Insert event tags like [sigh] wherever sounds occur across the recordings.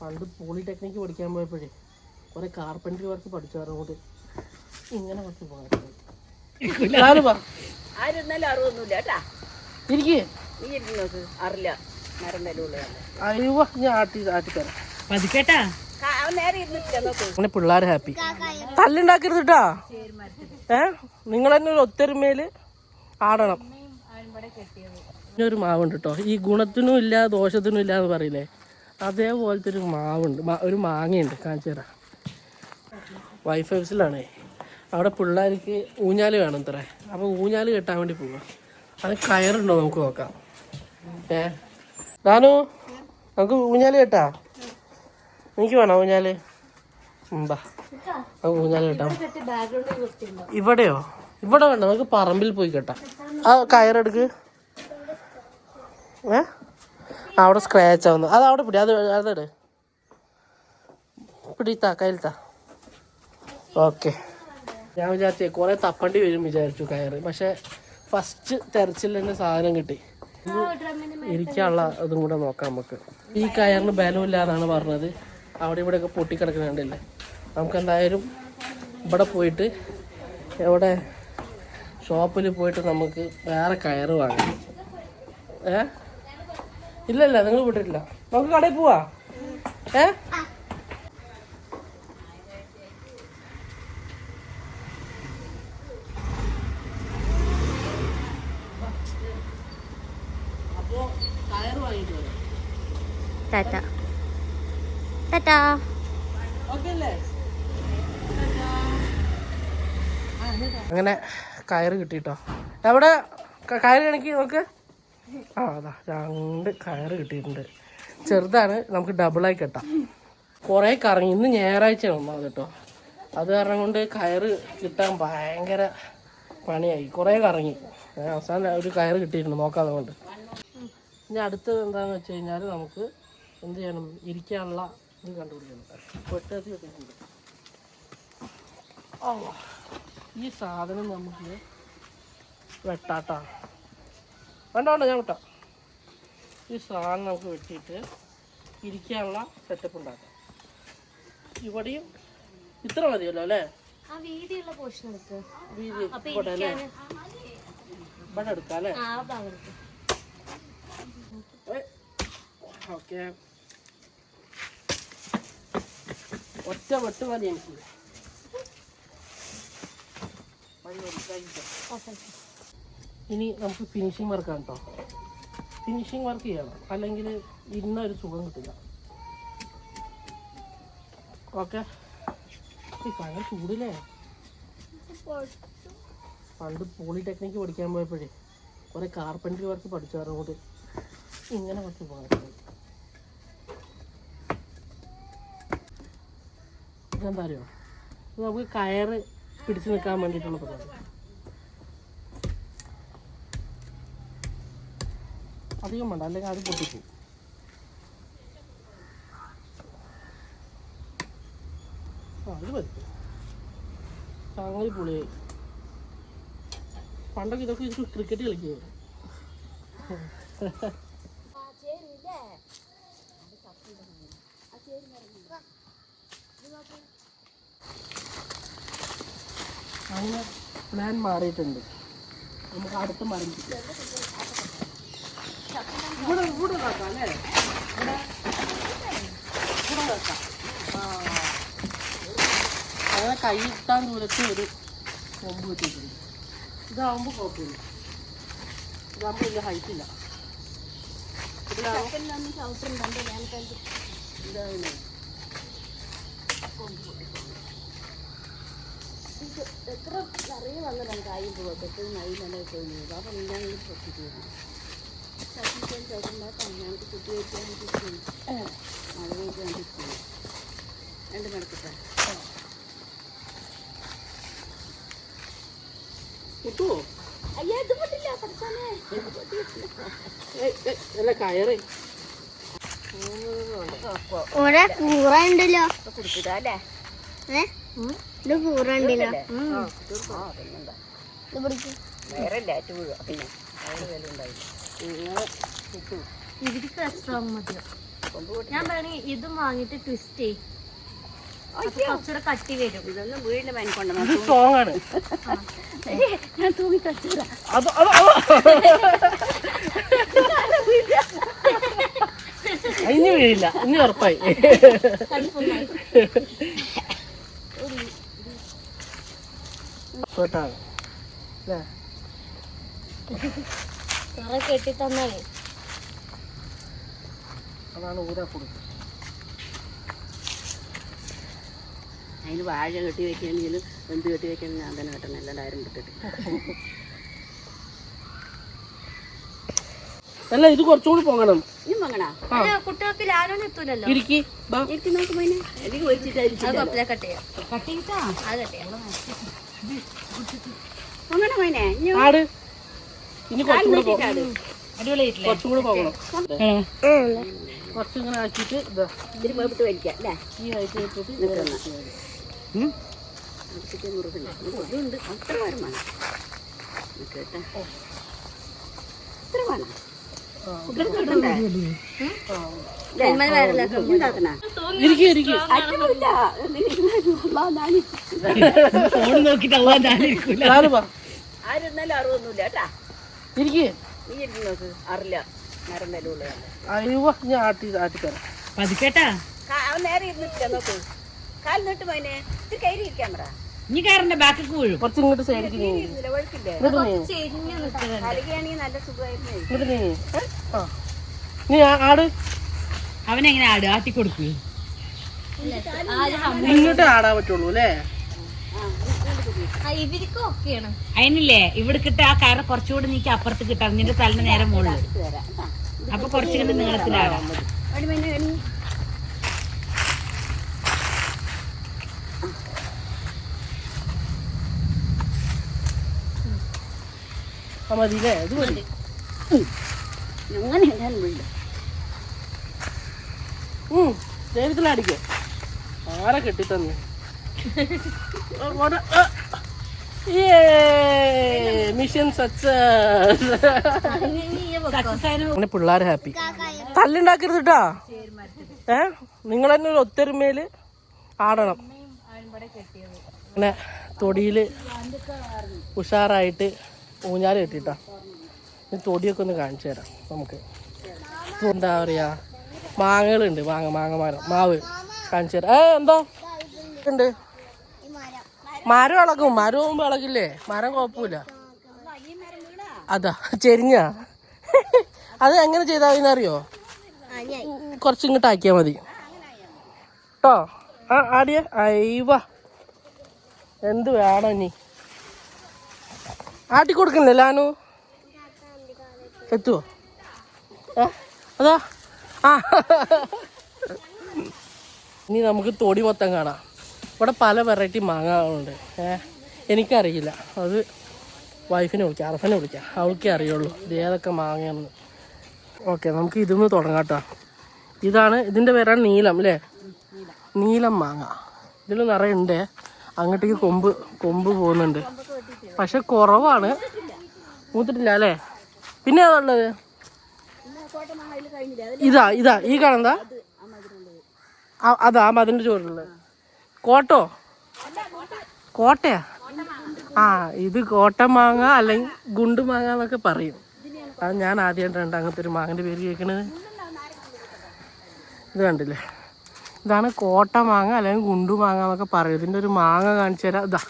പണ്ട് പോളിടെക്നിക്ക് പഠിക്കാൻ പോയപ്പോഴേ കുറെ കാർപ്പൻട്രി വർക്ക് പഠിച്ചു അതുകൊണ്ട് ഇങ്ങനെ കുറച്ച് പോകാറുണ്ട് ആരുന്നാലും അറിവൊന്നുമില്ല കേട്ടാ. ഇരിക്കേ. നീ ഇരിക്കും നോക്ക്. അറിയില്ല. മരം വിലയുള്ളതാണ് അയ്യോ ഞാൻ ആട്ടി ആട്ടിത്തരാം പതുക്കേട്ടാ. അങ്ങനെ പിള്ളേർ ഹാപ്പി തല്ലുണ്ടാക്കരുത് കേട്ടാ ഏ? നിങ്ങൾ തന്നെ ഒരു ഒത്തൊരുമയിൽ ആടണം. ഒരു മാവുണ്ട് കേട്ടോ ഈ ഗുണത്തിനും ഇല്ല ദോഷത്തിനും ഇല്ല എന്ന് പറയില്ലേ? അതേപോലത്തെ ഒരു മാവുണ്ട് ഒരു മാങ്ങയുണ്ട്. കാണിച്ചു തരാം. വൈഫ് ഹൗസിലാണേ അവിടെ പിള്ളേർക്ക് ഊഞ്ഞാൽ വേണം ഇത്ര. അപ്പോൾ ഊഞ്ഞാൽ കെട്ടാൻ വേണ്ടി പോവാം. അത് കയറുണ്ടോ നമുക്ക് നോക്കാം. ഏ? നാനു നമുക്ക് ഊഞ്ഞാൽ കെട്ടാ? എനിക്ക് വേണോ ഊഞ്ഞാൽ? ഉം, ബാ. ഊഞ്ഞാൽ കെട്ടാം. ഇവിടെയോ? ഇവിടെ വേണ്ട. നമുക്ക് പറമ്പിൽ പോയി കെട്ടാം. ആ കയറെടുക്ക്. ഏ? അവിടെ സ്ക്രാച്ച് ആവുന്നു. അത് അവിടെ പിടി അത് അതെട് പിടിത്താ കയ്യിൽത്താ ഓക്കെ ഞാൻ വിചാരിച്ചേ കുറെ തപ്പണ്ടി വരും വിചാരിച്ചു കയറി. പക്ഷെ ഫസ്റ്റ് തെരച്ചിൽ തന്നെ സാധനം കിട്ടി. ഇരിക്കാനുള്ള അതും കൂടെ നോക്കാം നമുക്ക്. ഈ കയറിന് ബലമില്ലാന്നാണ് പറഞ്ഞത്. അവിടെ ഇവിടെ ഒക്കെ പൊട്ടിക്കിടക്കുന്നുണ്ടല്ലേ നമുക്ക് എന്തായാലും ഇവിടെ പോയിട്ട് എവിടെ? ഷോപ്പിൽ പോയിട്ട് നമുക്ക് വേറെ കയറ് വാങ്ങാം. ഏ? ഇല്ല ഇല്ല നിങ്ങൾ വിട്ടിട്ടില്ല നമുക്ക് കടയിൽ പോവാ. ഏ? ടാറ്റ. ടാറ്റാ. അങ്ങനെ കയറ് കിട്ടിട്ടോ. എവിടെ? കയറ് കണക്കി നോക്ക് അതാ രണ്ട് കയറ് കിട്ടിയിട്ടുണ്ട്. ചെറുതാണ് നമുക്ക് ഡബിളായി കെട്ടാം. കുറേ കറങ്ങി ഇന്ന് ഞായറാഴ്ച ഒന്നാമത് കേട്ടോ. അത് കാരണം കൊണ്ട് കയറ് കിട്ടാൻ ഭയങ്കര പണിയായി. കുറേ കറങ്ങി. അവസാനം ഒരു കയറ് കിട്ടിയിട്ടുണ്ട് നോക്കാതെ കൊണ്ട്. ഇനി അടുത്തത് എന്താണെന്ന് വെച്ച് കഴിഞ്ഞാൽ നമുക്ക് എന്ത് ചെയ്യണം? ഇരിക്കാനുള്ള ഇത് കണ്ടുപിടിക്കണം. പൊട്ടത്തി ഈ സാധനം നമുക്ക് വെട്ടാട്ടാ. വേണ്ട വേണ്ട ഞാൻ വിട്ടാം. ഈ സാധനം നമുക്ക് വെട്ടിയിട്ട് ഇരിക്കാനുള്ള സെറ്റപ്പ് ഉണ്ടാക്കാം. ഇവിടെയും ഇത്ര മതിയല്ലോ അല്ലേ? വീതിയുള്ള പോർഷൻ ഇവിടെ എടുക്കാം അല്ലേ? ഓക്കെ. ഒറ്റ വെട്ട് മതി എനിക്ക്. ഓക്കെ ഇനി നമുക്ക് ഫിനിഷിങ് വർക്കാണ് കേട്ടോ ഫിനിഷിങ് വർക്ക് ചെയ്യണം. അല്ലെങ്കിൽ ഇന്ന ഒരു സുഖം കിട്ടില്ല. ഓക്കെ ഭയങ്കര ചൂടില്ലേ? പണ്ട് പോളിടെക്നിക്ക് പഠിക്കാൻ പോയപ്പോഴേ കുറെ കാർപ്പന്ററി വർക്ക് പഠിച്ചായിരുന്നു അതുകൊണ്ട് ഇങ്ങനെ കുറച്ച് പോകാൻ ഇതെന്താ അറിയോ? നമുക്ക് കയറ് പിടിച്ചു നിൽക്കാൻ വേണ്ടിയിട്ടുള്ള പരിപാടി. അധികം വേണ്ട അല്ലെങ്കിൽ അത് പൊട്ടിപ്പോവും. ആ അത് മതി. സംഗതി പൊളിയായി പണ്ടൊക്കെ ഇതൊക്കെ ഇത് ക്രിക്കറ്റ് കളിക്കുകയായിരുന്നു അങ്ങനെ പ്ലാൻ മാറിയിട്ടുണ്ട്. നമുക്ക് അടുത്ത മരം. ഇവിടെ ഇവിടെ കാക്കാം അല്ലേ? ഇവിടെ. ഇവിടെ ആ. അങ്ങനെ കൈ ഇട്ടാൻ ദൂരത്ത് ഒരു കൊമ്പ് കിട്ടിയിട്ടുണ്ട് ഇതാവുമ്പോൾ കുഴപ്പമില്ല. ഇതാകുമ്പോൾ വലിയ ഹൈറ്റ് ഇല്ല. ഇതിലാവുമ്പോൾ ഇതാവില്ലേ എത്ര നിറയെ വന്നതാണ് കായും പോകട്ടെ നൈ നല്ല പോയി അപ്പം ഞാൻ പൊട്ടിച്ചു ചട്ടിക്കാൻ ചവിട്ടുണ്ടാക്കാം ഞങ്ങൾക്ക് കുട്ടി വെച്ചാൽ മഴ വെച്ച് കണ്ടിട്ട് രണ്ട് മടക്കട്ടെ കിട്ടുമോ അയ്യോ ഇത് പൊട്ടില്ല പഠിച്ചാലേ അല്ല കയറി ഇവിടെ കൂറ ഉണ്ടല്ലോ ഇത് കൂറ ഉണ്ടല്ലോ ഇത് പിടിക്ക് വേറെ ലാറ്റ് പിന്നെ വേറെ വില കിട്ടും ഇതിക്ക് സ്ട്രോങ് മതിയോ ഞാൻ പറയണേ ഇതും വാങ്ങിട്ട് ട്വിസ്റ്റ് കുറച്ചുകൂടെ കട്ടി വരും. ഇതൊന്നും ഇത് കൊണ്ടുവന്നു സ്ട്രോങ് ആണ്. [laughs] ഞാൻ തൂങ്ങി അത് ഇനി വീഴില്ല. ഇനി ഉറപ്പായി. കേട്ടാണ് [laughs] അല്ലേ? കുറെ കെട്ടി തന്നാലേ അതാണ് ഊരാ കൊടുക്കുക അതിന് വാഴ കെട്ടി വെക്കുകയാണെങ്കിലും എന്ത് കെട്ടി വെക്കണം ഞാൻ തന്നെ കെട്ടണം. എല്ലാവരും കിട്ടിട്ട് അല്ല ഇത് കുറച്ചുകൂടി പോകണം കുട്ടികൾക്ക് ലാലോന്ന് എത്തൂലല്ലോ. ഇരിക്കി. എനിക്ക് നോക്ക് മോനെ. എനിക്ക് ഒഴിച്ചിട്ടായിരിക്കും അത് കുഴപ്പമില്ല കട്ട് ചെയ്യാം. കട്ടിട്ടാ അത് കട്ട് ചെയ്യാം. മങ്ങണ മോനെ? ഇനി ആട്. ഇനി കുറച്ചും കൂടെ നീട്ടിട്ടാട്. കുറച്ചും കൂടെ പോകണം. കുറച്ചിങ്ങനെ ആക്കിയിട്ട് ഇതാ. ഇതിന് മേപ്പിട്ട് വലിക്കാം അല്ലേ? ഈ ആയിട്ട് വെച്ചിട്ട് ഇതുണ്ട്. അത്ര വരമാണ് കേട്ടാ അത്ര വേണം. കുട്ടികൾക്ക് നോക്കിട്ട് ഞാനും പറ. ആരുന്നാലും അറിവൊന്നുമില്ല കേട്ടാ? നീ നോക്ക് വില ഉള്ളതാണ്. അയ്യോ ഞാൻ ആട്ടി ആട്ടിത്തരാം പതുക്കേട്ടാ. അവൻ നേരെ ഇരുന്നിട്ടില്ല നോക്ക്. കാൽ നീട്ട് മോനെ. ഇത് കയറി ഇരിക്കാൻ പറ നീ കയറിന്റെ ബാക്കിൽ വീഴും. കുറച്ച് ഇങ്ങോട്ട് നീ ഇരുന്നില്ല വഴുക്കില്ലേ ഇങ്ങോട്ട് നീങ്ങി. ചെരിഞ്ഞ് നിൽക്കുന്നുണ്ട് കളിക്കുകയാണെങ്കിൽ നല്ല സുഖമായിരുന്നു. ഇങ്ങോട്ട് നീ ആ. നീ ആ- ആട്. അവനെങ്ങനെ ആട്? ആട്ടി കൊടുക്കുക ഇങ്ങോട്ട് ആടാൻ പറ്റുള്ളൂ അല്ലേ? ഇവർക്ക് ഓക്കെയാണ്. അതിനില്ലേ ഇവിടെ കിട്ട ആ കയറ കുറച്ചുകൂടി നീക്കി അപ്പുറത്ത് കിട്ടാം നിന്റെ തലിന് നേരം മുകളിൽ. അപ്പൊ കുറച്ചുകൂടി നീളത്തിലാകാം. എടി മോനെ എടി ആ മതി അല്ലേ ഇത് മതി. അങ്ങനെ ആരെ കെട്ടിത്തന്നു? [laughs] മിഷൻ അങ്ങനെ പിള്ളേർ ഹാപ്പി തല്ലുണ്ടാക്കരുത് കേട്ടാ. ഏ? നിങ്ങൾ തന്നെ ഒരു ഒത്തൊരുമയിൽ ആടണം. അങ്ങനെ തൊടിയിൽ ഉഷാറായിട്ട് ഊഞ്ഞാൽ കെട്ടിട്ടാ. തൊടിയൊക്കെ ഒന്ന് കാണിച്ചു തരാം നമുക്ക്. എന്താ പറയാ? മാങ്ങകളുണ്ട് മാങ്ങ മാങ്ങ മരം മാവ് കാണിച്ചു തരാം. ഏ എന്തോ? ഉണ്ട്. മരം ഇളകും. മരം പോകുമ്പോ ഇളകില്ലേ? മരം കുഴപ്പമില്ല. അതാ ചെരിഞ്ഞ. അത് എങ്ങനെ ചെയ്താൽ മതി അറിയോ? കുറച്ച് ഇങ്ങോട്ട് ആക്കിയാൽ മതി. കേട്ടോ ആ ആടിയ. അയ്യവ എന്ത് വേണം ഇനി? ആട്ടി കൊടുക്കണ്ടേ ലാനു? എത്തുവോ? അതാ. ആ. ഇനി നമുക്ക് തൊടി മൊത്തം കാണാം. ഇവിടെ പല വെറൈറ്റി മാങ്ങകളുണ്ട്. ഏഹ് എനിക്കറിയില്ല. അത് വൈഫിനെ വിളിക്കാം അർഫനെ വിളിക്കാം. അവൾക്കേ അറിയുള്ളൂ. ഇത് ഏതൊക്കെ മാങ്ങയാണെന്ന് ഓക്കെ നമുക്ക് ഇതിന്ന് തുടങ്ങാം കേട്ടോ. ഇതാണ് ഇതിന്റെ പേരാണ് നീലം അല്ലേ നീലം മാങ്ങ. ഇതിൽ നിറയെ ഉണ്ട്. അങ്ങോട്ടേക്ക് കൊമ്പ് കൊമ്പ് പോകുന്നുണ്ട്. പക്ഷെ കുറവാണ്. മൂത്തിട്ടില്ല അല്ലേ പിന്നെ ഏതാ ഇതാ ഇതാ ഈ കാണുന്നതാ അതാ മതിന്റെ ചോറുള്ളത് കോട്ടോ? കോട്ടയാ? ആ ഇത് കോട്ട മാങ്ങ അല്ലെങ്കിൽ ഗുണ്ട് മാങ്ങ എന്നൊക്കെ പറയും. അത് ഞാൻ ആദ്യമായിട്ടാണ് അങ്ങനത്തെ ഒരു മാങ്ങന്റെ പേര് കേൾക്കണത് ഇത് കണ്ടില്ലേ? ഇതാണ് കോട്ട മാങ്ങ അല്ലെങ്കിൽ ഗുണ്ടു മാങ്ങ എന്നൊക്കെ പറയും. ഇതിന്റെ ഒരു മാങ്ങ കാണിച്ചു തരാം. ഇതാ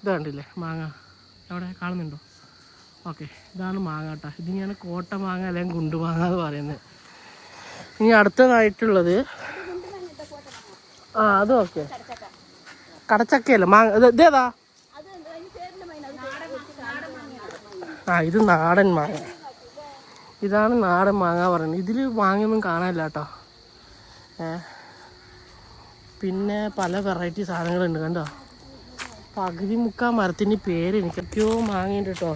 ഇത് കണ്ടില്ലേ? മാങ്ങ. അവിടെ കാണുന്നുണ്ടോ? ഓക്കെ ഇതാണ് മാങ്ങ കേട്ടോ. ഇതിനെയാണ് കോട്ട മാങ്ങ അല്ലെങ്കിൽ ഗുണ്ടു മാങ്ങ എന്ന് പറയുന്നത്. ഇനി അടുത്തതായിട്ടുള്ളത് ആ അതും ഓക്കെ. കടച്ചക്കയല്ല? മാങ്ങ ഇത് ഇതേതാ? ആ ഇത് നാടൻ മാങ്ങ. ഇതാണ് നാടൻ മാങ്ങ പറയുന്നത്. ഇതിൽ മാങ്ങയൊന്നും കാണാനില്ല കേട്ടോ. പിന്നെ പല വെറൈറ്റി സാധനങ്ങളുണ്ട് കണ്ടോ? പകുതി മുക്കാ മരത്തിന്റെ പേര് എനിക്ക് എനിക്കൊക്കെയോ മാങ്ങയുണ്ട് കേട്ടോ.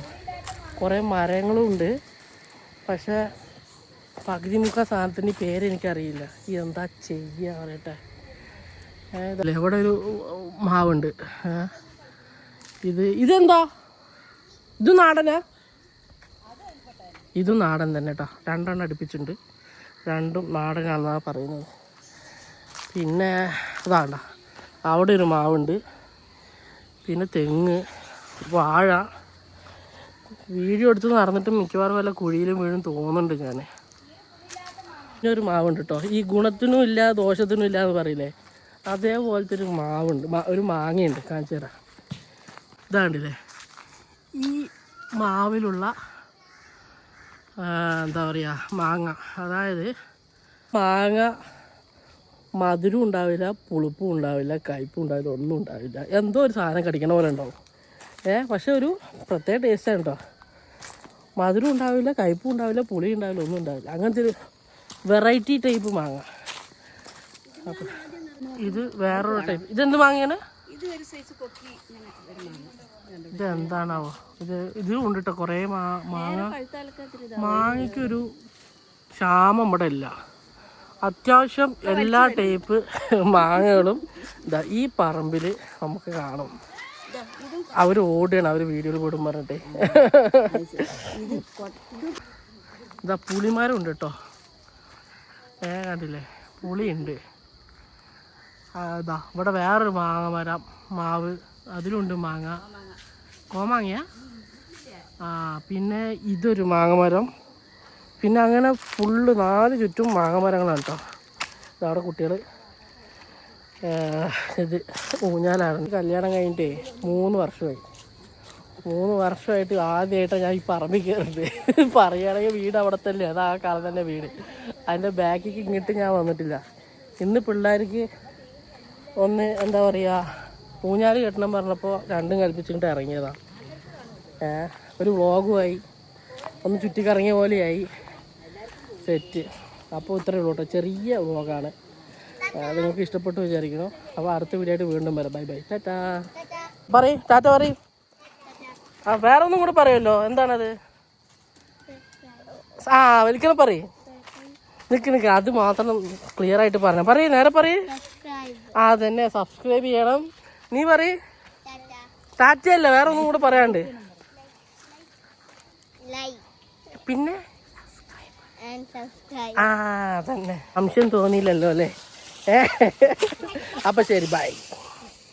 കുറേ മരങ്ങളും ഉണ്ട്. പക്ഷേ പകുതി മുക്കാ സാധനത്തിന്റെ പേര് എനിക്കറിയില്ല. എന്താ ചെയ്യുക പറയട്ടെ ഇവിടെ ഒരു മാവുണ്ട്. ഇത് ഇതെന്താ? ഇത് നാടനാ? ഇത് നാടൻ തന്നെ കേട്ടോ രണ്ടെണ്ണം അടുപ്പിച്ചിട്ടുണ്ട്. രണ്ടും നാടനാണെന്നാണ് പറയുന്നത്. പിന്നെ അതാണ്ട. അവിടെ ഒരു മാവുണ്ട്. പിന്നെ തെങ്ങ് വാഴ. വീഡിയോ എടുത്ത് നടന്നിട്ട് മിക്കവാറും വല്ല കുഴിയിലും വീഴും തോന്നുന്നുണ്ട് ഞാൻ പിന്നെ ഒരു മാവുണ്ട് കേട്ടോ ഈ ഗുണത്തിനും ഇല്ല ദോഷത്തിനും ഇല്ല എന്ന് പറയില്ലേ? അതേപോലത്തെ ഒരു മാവുണ്ട് ഒരു മാങ്ങയുണ്ട്. കാണിച്ചു തരാം. ഇതാണ്ടില്ലേ? ഈ മാവിലുള്ള എന്താ പറയുക മാങ്ങ. അതായത് മാങ്ങ മധുരം ഉണ്ടാവില്ല പുളിപ്പും ഉണ്ടാവില്ല കയ്പും ഉണ്ടാവില്ല ഒന്നും ഉണ്ടാവില്ല. എന്തോ ഒരു സാധനം കടിക്കണ പോലെ ഉണ്ടാവും. ഏ പക്ഷെ ഒരു പ്രത്യേക ടേസ്റ്റാണ് കേട്ടോ മധുരം ഉണ്ടാവില്ല കയ്പും ഉണ്ടാവില്ല പുളി ഉണ്ടാവില്ല ഒന്നും ഉണ്ടാവില്ല. അങ്ങനത്തെ ഒരു വെറൈറ്റി ടൈപ്പ് മാങ്ങ. അപ്പം ഇത് വേറൊരു ടൈപ്പ് ഇതെന്ത് മാങ്ങയാണ് ഇത് എന്താണാവോ? ഇത് ഇത് കേട്ടോ കുറേ മാ മാങ്ങ? മാങ്ങയ്ക്കൊരു ക്ഷാമം ഇവിടെ ഇല്ല. അത്യാവശ്യം എല്ലാ ടൈപ്പ് മാങ്ങകളും ഇതാ ഈ പറമ്പിൽ നമുക്ക് കാണും. അവർ ഓടുകയാണ് അവർ വീഡിയോയിൽ പോടും പറഞ്ഞിട്ട്. ഇത് പുളിമാരുണ്ട് ഉണ്ട് കേട്ടോ. ഏ കണ്ടില്ലേ? പുളിയുണ്ട്. ഇതാ ഇവിടെ വേറൊരു മാങ്ങ മരം മാവ്. അതിലുണ്ട് മാങ്ങ. കോമാങ്ങയാ ആ പിന്നെ ഇതൊരു മാങ്ങ മരം. പിന്നെ അങ്ങനെ ഫുള്ള് നാല് ചുറ്റും മാങ്ങ മരങ്ങളാണ് കേട്ടോ. അവിടെ കുട്ടികൾ ഇത് ഊഞ്ഞാലാണ് കല്യാണം കഴിഞ്ഞിട്ടേ മൂന്ന് വർഷമായി. മൂന്ന് വർഷമായിട്ട് ആദ്യമായിട്ടാണ് ഞാൻ ഈ പറമ്പിൽ കയറുന്നത്. പറയുകയാണെങ്കിൽ വീട് അവിടെ തന്നെ അത് കാലം തന്നെ വീട്. അതിന്റെ ബാക്കിക്ക് ഇങ്ങോട്ട് ഞാൻ വന്നിട്ടില്ല. ഇന്ന് പിള്ളേർക്ക് ഒന്ന് എന്താ പറയുക ഊഞ്ഞാൽ കെട്ടണം പറഞ്ഞപ്പോൾ രണ്ടും കൽപ്പിച്ചിട്ട് ഇറങ്ങിയതാണ് ഒരു വ്ളോഗുമായി ഒന്ന് ചുറ്റിക്കറങ്ങിയ പോലെയായി. സെറ്റ്. അപ്പോൾ ഇത്രയേ ഉള്ളൂ കേട്ടോ. ചെറിയ വ്ളോഗാണ്. നിങ്ങൾക്ക് ഇഷ്ടപ്പെട്ടു വിചാരിക്കുന്നു. അപ്പോൾ അടുത്ത വീഡിയോ ആയിട്ട് വീണ്ടും വരാം. Bye bye. ടാറ്റാ. പറയും ടാറ്റ പറയും. ആ വേറെ ഒന്നും കൂടെ പറയുമല്ലോ. എന്താണത്? ആ വലിക്കണം പറയും. നിൽക്ക് അത് മാത്രം ക്ലിയർ ആയിട്ട് പറഞ്ഞു പറയ് നേരെ പറയ്. ആ തന്നെ സബ്സ്ക്രൈബ് ചെയ്യണം. നീ പറ ടാറ്റയല്ല വേറെ ഒന്നും കൂടെ പറയാണ്ട്. പിന്നെ? ആ തന്നെ സംശയം തോന്നിയില്ലല്ലോ അല്ലേ? അപ്പൊ ശരി ബൈ.